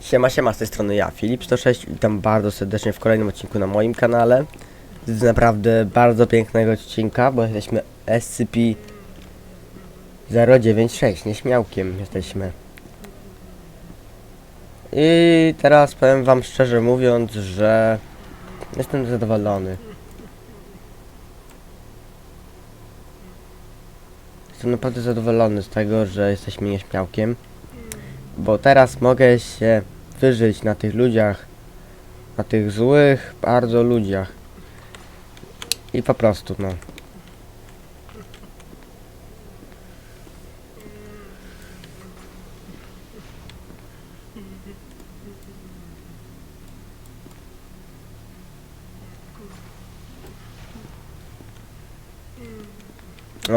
Siema, siema, z tej strony ja, Filip106. Witam bardzo serdecznie w kolejnym odcinku na moim kanale. Z naprawdę bardzo pięknego odcinka, bo jesteśmy SCP-096, nieśmiałkiem jesteśmy. I teraz powiem wam szczerze mówiąc, że jestem zadowolony. Jestem naprawdę zadowolony z tego, że jesteśmy nieśmiałkiem bo teraz mogę się wyżyć na tych ludziach, na tych złych bardzo ludziach. I po prostu, no.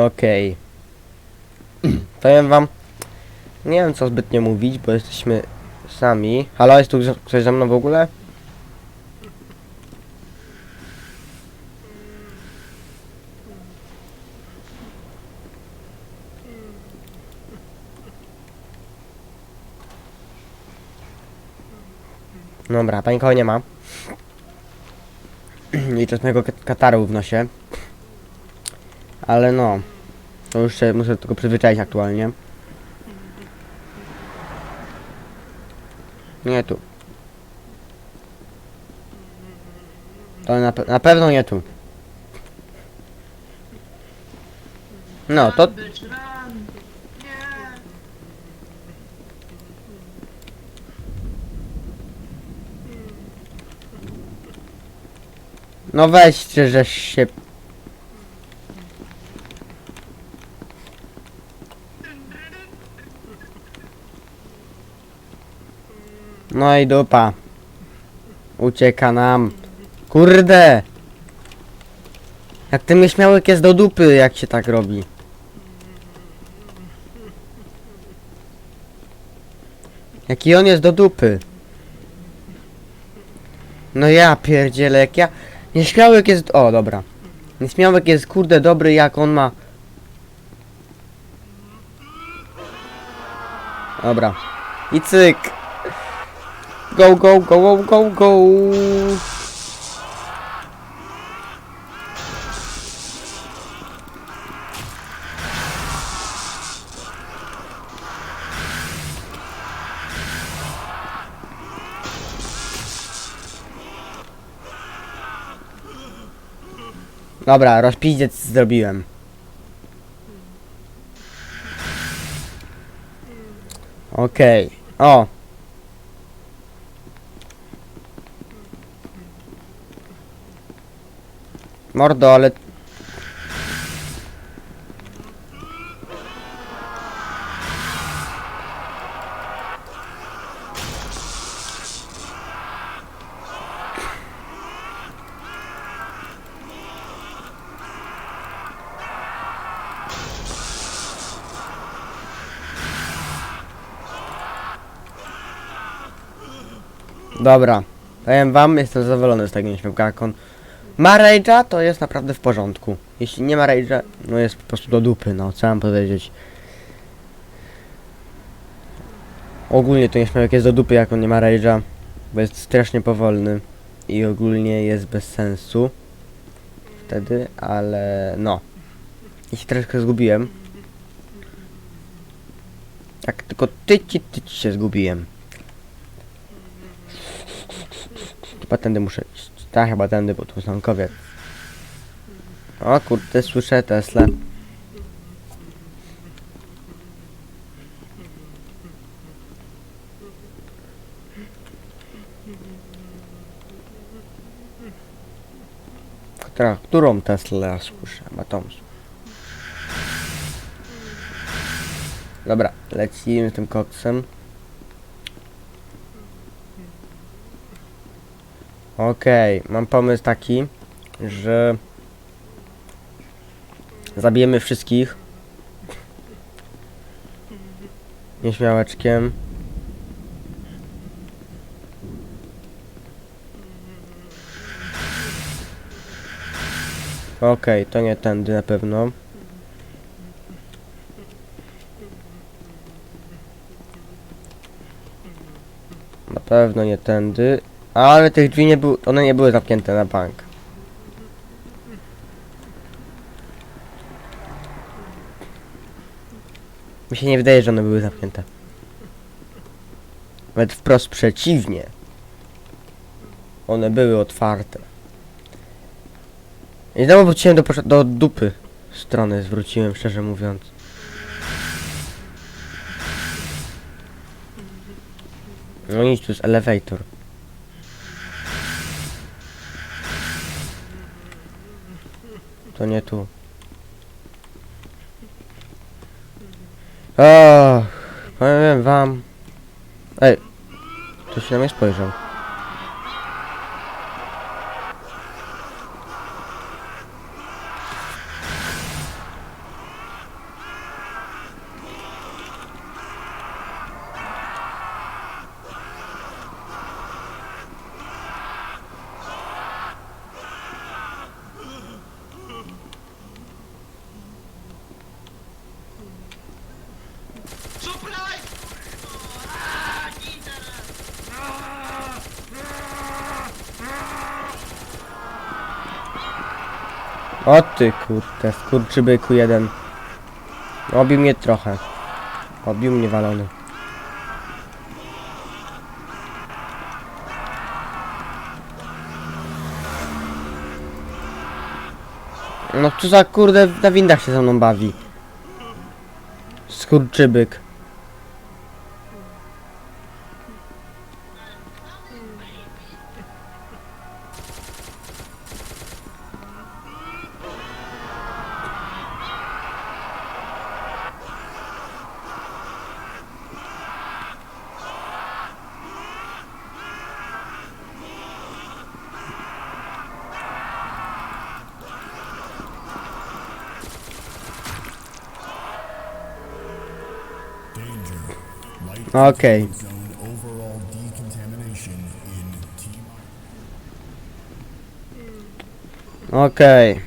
Okej. Powiem wam, nie wiem co zbytnio mówić, bo jesteśmy sami. Halo, jest tu ktoś ze mną w ogóle? Dobra, pani koło nie ma. I to z mojego kat- kataru w nosie. Ale no, to już się muszę tylko przyzwyczaić aktualnie. Nie tu. To na, pe- na pewno nie tu. No, to no weźcie, żeś się... No i dupa. Ucieka nam. Kurde! Jak ten nieśmiałek jest do dupy, jak się tak robi. Jaki on jest do dupy. No ja pierdzielę, jak ja... Nieśmiałek jest... O, dobra. Nieśmiałek jest kurde dobry, jak on ma... Dobra. I cyk. Go, go, go, go, go, go. Dobra, rozpiździec zrobiłem. Okej. O. Mordo, ale... Dobra. Powiem wam, jestem zadowolony z tego nieśmiałka. Jak on ma rage'a, to jest naprawdę w porządku. Jeśli nie ma rage'a, no jest po prostu do dupy, no co mam powiedzieć. Ogólnie to nieśmiałek jest do dupy, jak on nie ma rage'a, bo jest strasznie powolny i ogólnie jest bez sensu wtedy, ale no. I się troszkę zgubiłem. Tak, tylko tyci, tyci się zgubiłem. Chyba tędy muszę iść. Tak, chyba tędy, bo tu zamkowiec. O kurde, słyszę Tesla. Która, którą Teslę ja słyszę? Chyba tą. Dobra, lecimy tym koksem. Okej, mam pomysł taki, że zabijemy wszystkich nieśmiałeczkiem. Okej, to nie tędy na pewno. Na pewno nie tędy. Ale tych drzwi nie były, one nie były zamknięte na bank. Mi się nie wydaje, że one były zamknięte. Nawet wprost przeciwnie. One były otwarte. I znowu wróciłem do, do dupy strony, zwróciłem szczerze mówiąc. No nic, tu jest elevator. To nie tu. O, powiem wam. Ej, ktoś na mnie spojrzał. O ty kurde, skurczybyku jeden. Obił mnie trochę. Obił mnie walony. No co za kurde na windach się ze mną bawi. Skurczybyk. Okej. T Okej.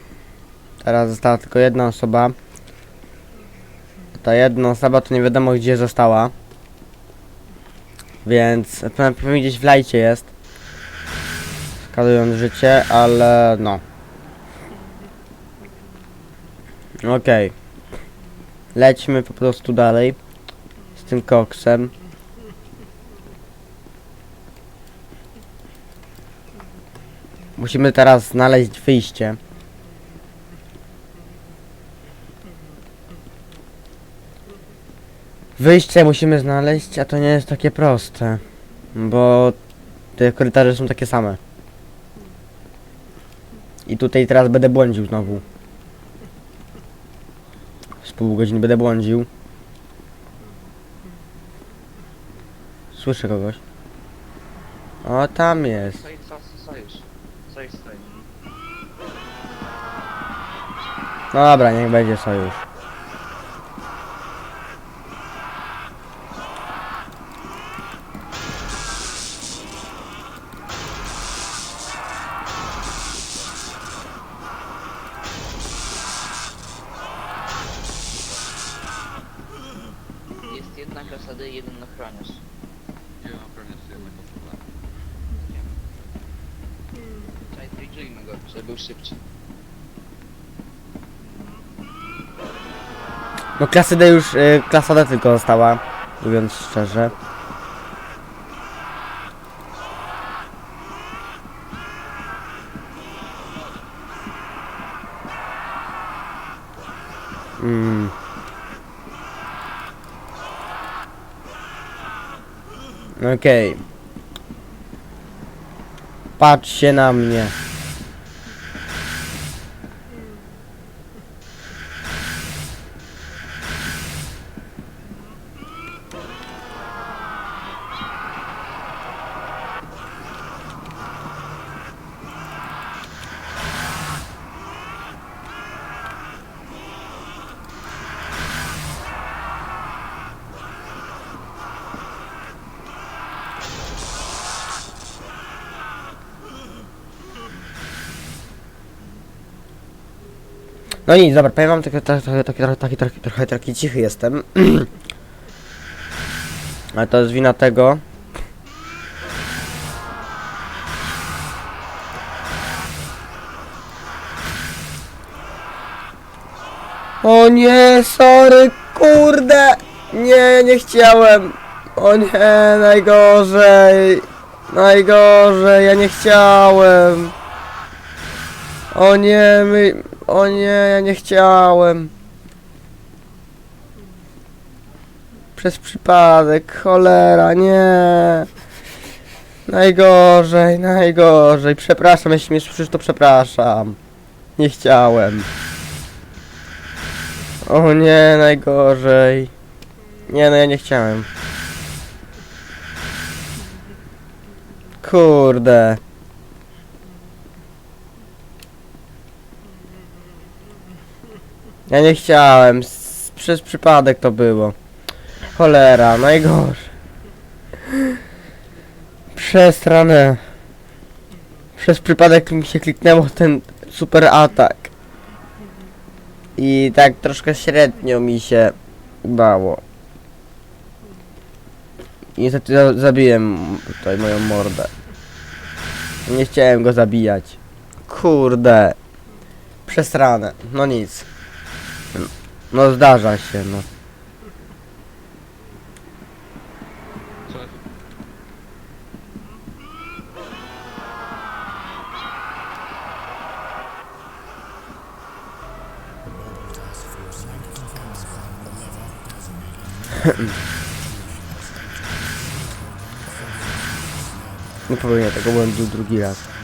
Teraz została tylko jedna osoba. Ta jedna osoba to nie wiadomo gdzie została. Więc pewnie gdzieś w lajcie jest. Skadując życie, ale no. Okej. Lećmy po prostu dalej. Tym koksem. Musimy teraz znaleźć wyjście. Wyjście musimy znaleźć, a to nie jest takie proste. Bo te korytarze są takie same. I tutaj teraz będę błądził znowu. Z pół godziny będę błądził. Słyszę kogoś. O, tam jest. Stoi, co? Co już stoi? No dobra, niech będzie sojusz. Jest jedna klasady i jeden ochroniarz. Był szybszy. No klasy D już, y, klasa D tylko została, mówiąc szczerze. Mm. Okej. Patrzcie na mnie. No nic, dobra, powiem wam, taki, taki, taki, taki, trochę taki cichy jestem. Ale to jest wina tego. O nie, sorry, kurde! Nie, nie chciałem! O nie, najgorzej! Najgorzej, ja nie chciałem! O nie, my... O nie, ja nie chciałem! Przez przypadek, cholera, nie! Najgorzej, najgorzej. Przepraszam, jeśli mnie słyszysz, to przepraszam. Nie chciałem. O nie, najgorzej. Nie, no ja nie chciałem. Kurde. Ja nie chciałem. Przez przypadek to było. Cholera, najgorzej. Przestranę. Przez przypadek mi się kliknęło ten super atak. I tak troszkę średnio mi się udało. I niestety za zabiłem tutaj moją mordę. Nie chciałem go zabijać. Kurde. Przesrane. No nic. No zdarza się, no. Nie popełnię tego błędu drugi raz.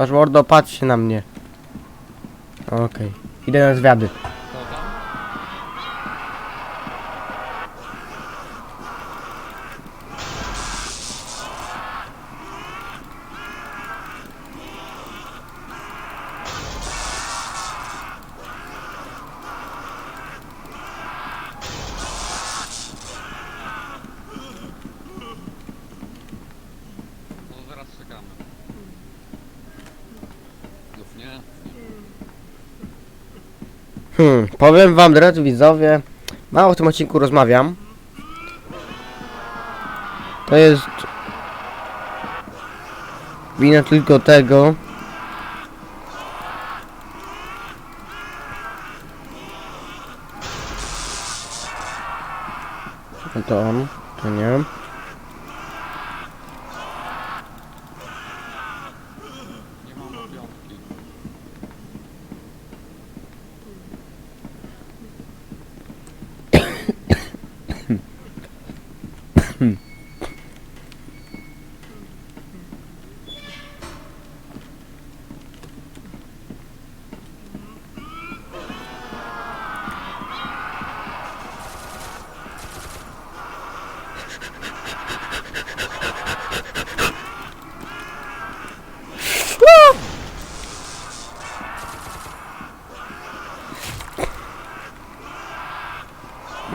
Aż mordo, patrz się na mnie. Okej. Idę na zwiady. Hmm, powiem wam, drodzy widzowie, mało w tym odcinku rozmawiam. To jest wina tylko tego.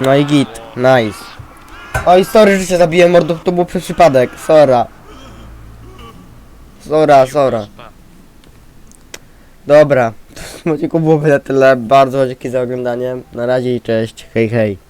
No i git, nice. Oj, sorry, że cię zabiłem, mordo, to był przypadek, sora. Sora, sora. Dobra, to w tym odcinku na tyle, bardzo dzięki za oglądanie, na razie i cześć, hej hej.